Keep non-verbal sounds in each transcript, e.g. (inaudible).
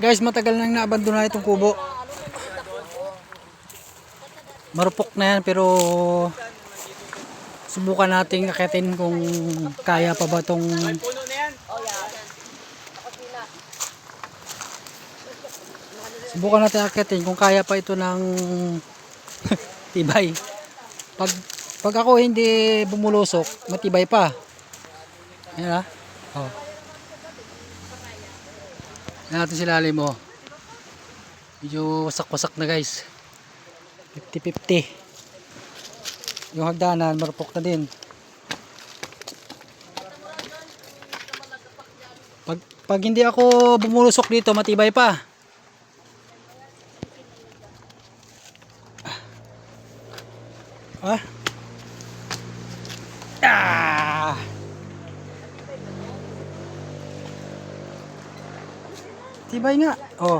Guys, matagal nang naabandona itong kubo. Marupok na yan pero subukan nating akitin kung kaya pa ba tong Puno na yan. subukan natin akitin kung kaya pa ito ng (laughs) tibay. Pag pag ako hindi bumulusok, matibay pa. Ayan ha. Oh. Ayan natin sila lalim oh. Medyo wasak-wasak na guys. 50-50. Yung hagdanan, marupok na din. Pag, pag hindi ako bumulusok dito, matibay pa. Ah. Ah. Tibay nga. Oh.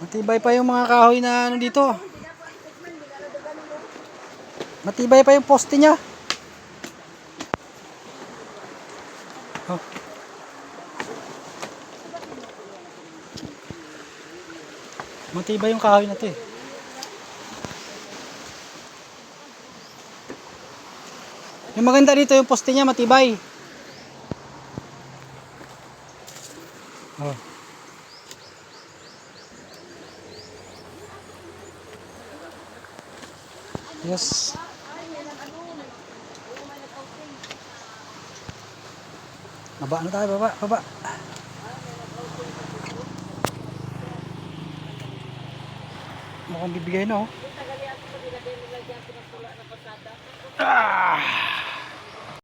Matibay pa yung mga kahoy na ano dito. Matibay pa yung poste niya. Oh. Matibay yung kahoy na to eh. Yung maganda dito yung poste niya matibay. Oh. Yes. Baba na tayo, baba, baba. Mukhang bibigay na oh. Ah!